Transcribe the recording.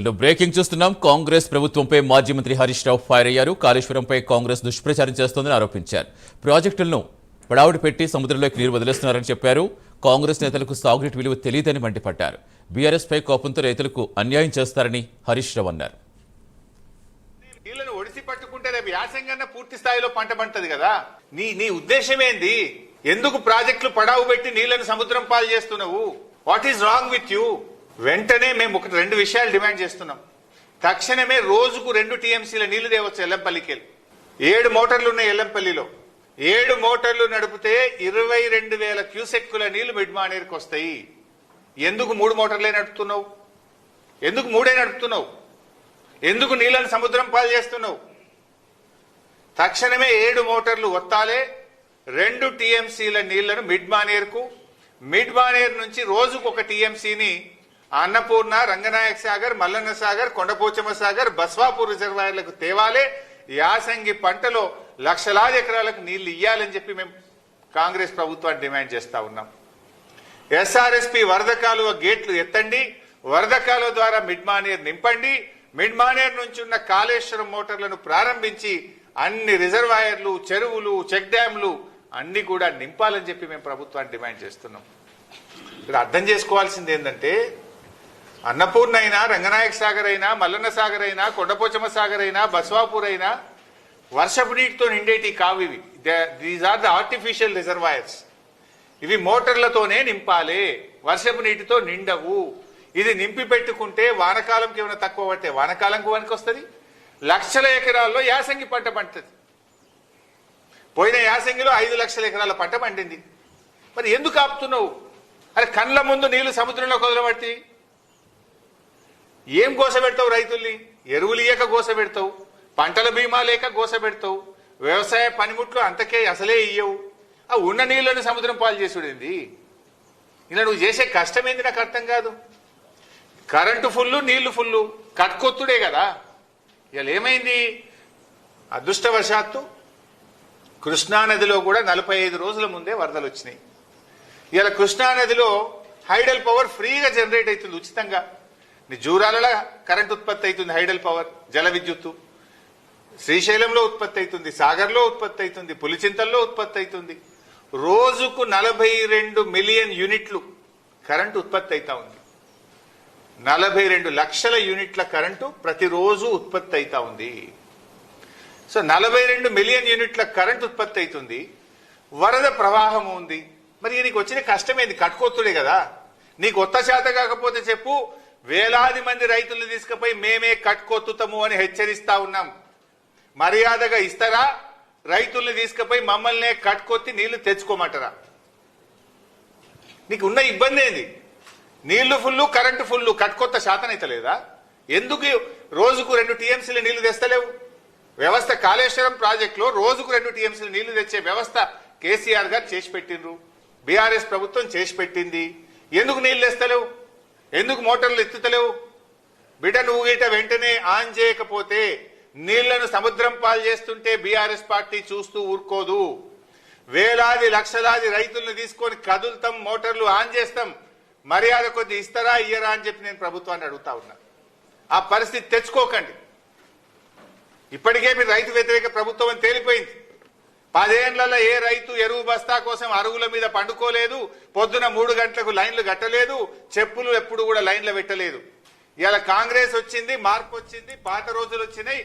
Breaking చూస్తున్నాం. కాంగ్రెస్ ప్రభుత్వంపై మాజీ మంత్రి హరీష్ రావు ఫైర్ అయ్యారు. కాళేశ్వరంపై కాంగ్రెస్ దుష్ప్రచారం చేస్తోందని ఆరోపించారు. ప్రాజెక్టులను పడావుడి పెట్టి సముద్రంలోకి నీరు వదిలేస్తున్నారని చెప్పారు. కాంగ్రెస్ నేతలకు సాగునీటి విలువ తెలియదని మండిపడ్డారు. బీఆర్ఎస్పై కోపంతో రైతులకు అన్యాయం చేస్తారని హరీష్ రావు అన్నారు. నీళ్ళను ఒడిసి పట్టుకుంటే రేపు యాసంగన్న పూర్తి స్థాయిలో పంట పంటది కదా. నీ నీ ఉద్దేశం ఏంది ఎందుకు ప్రాజెక్టులు పడావు పెట్టి నీళ్ళను సముద్రం పాలు చేస్తున్నావు? What is wrong with you వెంటనే మేము ఒక రెండు విషయాలు డిమాండ్ చేస్తున్నాం. తక్షణమే రోజుకు రెండు టీఎంసీల నీళ్ళు తేవచ్చు ఎల్లంపల్లికి ఏడు మోటార్లు ఉన్నాయి ఎల్లంపల్లిలో. ఏడు మోటార్లు నడిపితే ఇరవై రెండు వేల క్యూసెక్కుల నీళ్ళు మిడ్మానేరుకు వస్తాయి. ఎందుకు మూడు మోటార్లే నడుపుతున్నావు? ఎందుకు మూడే నడుపుతున్నావు? ఎందుకు నీళ్ళని సముద్రం పాలు చేస్తున్నావు? తక్షణమే ఏడు మోటార్లు వత్తాలే రెండు టీఎంసీల నీళ్ళను మిడ్ మానేర్కు. మిడ్ మానేర్ నుంచి రోజుకు ఒక టీఎంసీని అన్నపూర్ణ రంగనాయక సాగర్ మల్లన్న సాగర్ కొండపోచమ్మ సాగర్ బస్వాపూర్ రిజర్వాయర్లకు తేవాలే. యాసంగి పంటలో లక్షలాది ఎకరాలకు నీళ్ళు ఇయ్యాలని చెప్పి మేము కాంగ్రెస్ ప్రభుత్వాన్ని డిమాండ్ చేస్తా ఉన్నాం. ఎస్ఆర్ఎస్పి వరద కాలువ గేట్లు ఎత్తండి. వరద కాలువ ద్వారా మిడ్ మానేర్ నింపండి. మిడ్ మానేర్ నుంచి ఉన్న కాళేశ్వరం మోటార్లను ప్రారంభించి అన్ని రిజర్వాయర్లు చెరువులు చెక్ డ్యాంలు అన్ని కూడా నింపాలని చెప్పి మేము ప్రభుత్వాన్ని డిమాండ్ చేస్తున్నాం. ఇక్కడ అర్థం చేసుకోవాల్సింది ఏంటంటే అన్నపూర్ణ అయినా రంగనాయక సాగర్ అయినా మల్లన్న సాగర్ అయినా కొండపోచమ్మ సాగర్ అయినా బస్వాపూర్ అయినా వర్షపు నీటితో నిండేటి కావు ఇవి these are the artificial reservoirs ఇవి మోటార్లతోనే నింపాలి. వర్షపు నీటితో నిండవు. ఇది నింపి పెట్టుకుంటే వానకాలంకి ఏమైనా తక్కువ పడితే వానకాలంకు వానికి వస్తుంది? లక్షల ఎకరాల్లో యాసంగి పంట పండుతుంది పోయిన యాసంగిలో ఐదు లక్షల ఎకరాల పంట పండింది. మరి ఎందుకు ఆపుతున్నావు? అరే కండ్ల ముందు నీళ్ళు సముద్రంలో కుదరబట్టి ఏం గోస పెడతావు రైతుల్ని? ఎరువులు ఇయ్యక గోస పెడతావు. పంటల బీమా లేక గోస పెడతావు. వ్యవసాయ పనిముట్లు అంతకే అసలే ఇయ్యవు. ఆ ఉన్న నీళ్ళని సముద్రం పాలు చేసుడేంది? ఇలా నువ్వు చేసే కష్టం ఏంది నాకు అర్థం కాదు. కరెంటు ఫుల్లు నీళ్ళు ఫుల్లు కట్కొత్తుడే కదా. ఇలా ఏమైంది? అదృష్టవశాత్తు కృష్ణా నదిలో కూడా నలభై ఐదు రోజుల ముందే వరదలు వచ్చినాయి. ఇలా కృష్ణా నదిలో హైడల్ పవర్ ఫ్రీగా జనరేట్ అవుతుంది ఉచితంగా. జూరాలలో కరెంట్ ఉత్పత్తి అవుతుంది హైడల్ పవర్ జల విద్యుత్తు. శ్రీశైలంలో ఉత్పత్తి అవుతుంది సాగర్లో ఉత్పత్తి అవుతుంది పులిచింతల్లో ఉత్పత్తి అవుతుంది. రోజుకు నలభై రెండు మిలియన్ యూనిట్లు కరెంటు ఉత్పత్తి అవుతా ఉంది. నలభై రెండు లక్షల యూనిట్ల కరెంటు ప్రతిరోజు ఉత్పత్తి అవుతా ఉంది. సో నలభై రెండు మిలియన్ యూనిట్ల కరెంట్ ఉత్పత్తి అవుతుంది. వరద ప్రవాహం ఉంది. మరి నీకు వచ్చిన కష్టమేంది కట్టుకోతుడే కదా. నీకు కొత్త శాత కాకపోతే చెప్పు వేలాది మంది రైతులు తీసుకుపోయి మేమే కట్టుకొత్తుతాము అని హెచ్చరిస్తా ఉన్నాం. మర్యాదగా ఇస్తారా? రైతుల్ని తీసుకుపోయి మమ్మల్నే కట్టుకొత్తి నీళ్ళు తెచ్చుకోమంటారా? నీకు ఉన్న ఇబ్బంది ఏంది? నీళ్ళు ఫుల్లు కరెంటు ఫుల్లు కట్టుకొత్త శాతం అయితే లేదా? ఎందుకు రోజుకు రెండు టీఎంసీలు నీళ్ళు తెస్తలేవు? వ్యవస్థ కాళేశ్వరం ప్రాజెక్టులో రోజుకు రెండు టీఎంసీలు నీళ్ళు తెచ్చే వ్యవస్థ కేసీఆర్ గారు చేసి పెట్టిండ్రు. బీఆర్ఎస్ ప్రభుత్వం చేసి పెట్టింది. ఎందుకు నీళ్ళు తెస్తలేవు? ఎందుకు మోటార్లు ఎత్తుతలేవు? బిడ్డ నువ్వు గిట వెంటనే ఆన్ చేయకపోతే నీళ్ళను సముద్రం పాలు చేస్తుంటే బీఆర్ఎస్ పార్టీ చూస్తూ ఊరుకోదు. వేలాది లక్షలాది రైతులను తీసుకొని కదులుతాం మోటార్లు ఆన్ చేస్తాం. మర్యాద కొద్ది ఇస్తారా ఇయ్యరా అని చెప్పి నేను ప్రభుత్వాన్ని అడుగుతా ఉన్నా. ఆ పరిస్థితి తెచ్చుకోకండి. ఇప్పటికే మీరు రైతు వ్యతిరేక ప్రభుత్వం అని తేలిపోయింది. పదేళ్ళలో ఏ రైతు ఎరువు బస్తా కోసం అరుగుల మీద పండుకోలేదు పొద్దున మూడు గంటలకు లైన్లు కట్టలేదు చెప్పులు ఎప్పుడు కూడా లైన్లు పెట్టలేదు. ఇలా కాంగ్రెస్ వచ్చింది మార్పు వచ్చింది పాత రోజులు వచ్చినాయి